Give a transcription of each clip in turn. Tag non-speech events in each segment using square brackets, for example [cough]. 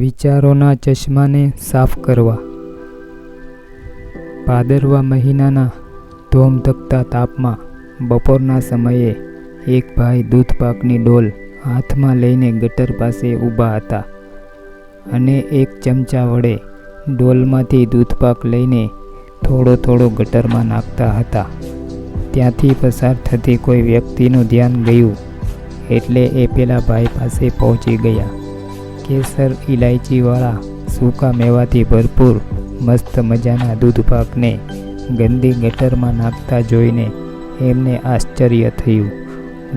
વિચારોના ચશ્માને સાફ કરવા. ભાદરવા મહિનાના ધોમધકતા તાપમાં બપોરના સમયે એક ભાઈ દૂધપાકની ડોલ હાથમાં લઈને ગટર પાસે ઊભા હતા અને એક ચમચા વડે ડોલમાંથી દૂધપાક લઈને થોડો થોડો ગટરમાં નાખતા હતા. ત્યાંથી પસાર થતી કોઈ વ્યક્તિનું ધ્યાન ગયું એટલે એ પેલા ભાઈ પાસે પહોંચી ગયા. કેસર ઇલાયચીવાળા સૂકા મેવાથી ભરપૂર મસ્ત મજાના દૂધપાકને ગંદી ગટરમાં નાખતા જોઈને એમને આશ્ચર્ય થયું.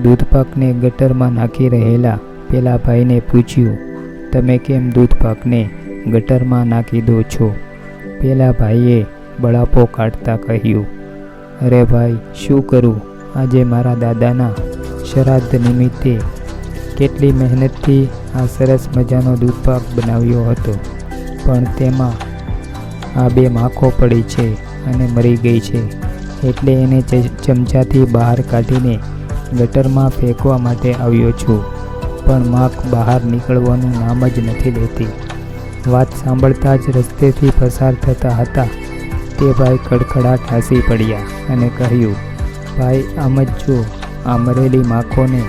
દૂધપાકને ગટરમાં નાખી રહેલા પેલા ભાઈને પૂછ્યું, તમે કેમ દૂધપાકને ગટરમાં નાખી દો છો? પેલા ભાઈએ બળાપો કાઢતા કહ્યું, અરે ભાઈ, શું કરું? આજે મારા દાદાના શ્રાદ્ધ નિમિત્તે કેટલી મહેનતથી આ સરસ મજાનો દૂધપાક બનાવ્યો હતો. પણ તેમાં આ બે માખો પડી છે અને મરી ગઈ છે. એટલે એને ચમચાથી બહાર કાઢીને ગટરમાં ફેંકવા માટે આવ્યો છું. પણ માખ બહાર નીકળવાનું નામ જ નથી લેતી. વાત સાંભળતા જ રસ્તેથી પસાર થતા હતા. તે ભાઈ કડખડાટ હસી પડ્યા અને કહ્યું, ભાઈ, આમ જ જો આ મરેલી માખોને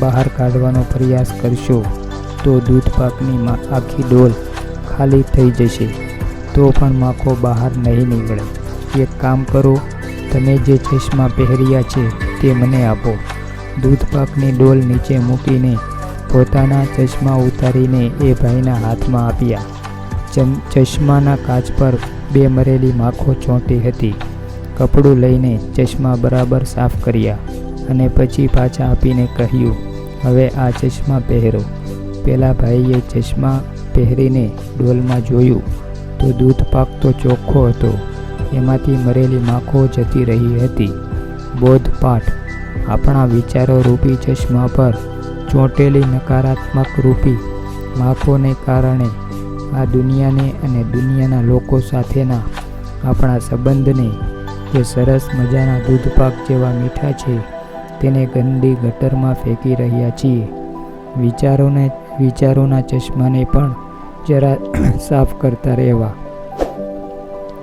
બહાર કાઢવાનો પ્રયાસ કરશો, તો દૂધપાકની મા- આખી ડોલ ખાલી થઈ જશે. તો પણ માખો બહાર નહીં નીકળે. એક કામ કરો, તમે જે ચશ્મા પહેર્યા છે તે મને આપો. દૂધપાકની ડોલ નીચે મૂકીને પોતાના ચશ્મા ઉતારીને એ ભાઈના હાથમાં આપ્યા. ચશ્માના કાચ પર બે મરેલી માખો ચોંટી હતી. કપડું લઈને ચશ્મા બરાબર સાફ કર્યા. અને પછી પાછા આપીને કહ્યું, હવે આ ચશ્મા પહેરો. પેલા ભાઈએ ચશ્મા પહેરીને ડોલમાં જોયું તો દૂધપાક તો ચોખ્ખો હતો. એમાંથી મરેલી માખો જતી રહી હતી. બોધપાઠ આપણા વિચારો રૂપી ચશ્મા પર ચોંટેલી નકારાત્મક રૂપી માખોને કારણે આ દુનિયાને અને દુનિયાના લોકો સાથેના આપણા સંબંધને જે સરસ મજાના દૂધપાક જેવા મીઠા છે તેને ગંદી ગટરમાં ફેંકી રહ્યા છીએ. વિચારોને, વિચારોના ચશ્માને પણ જરા [coughs] સાફ કરતા રહેવા.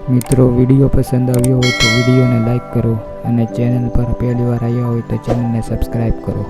મિત્રો, વીડિયો પસંદ આવ્યો હોય તો વિડીયોને લાઈક કરો અને ચેનલ પર પહેલીવાર આવ્યા હોય તો ચેનલને સબસ્ક્રાઈબ કરો.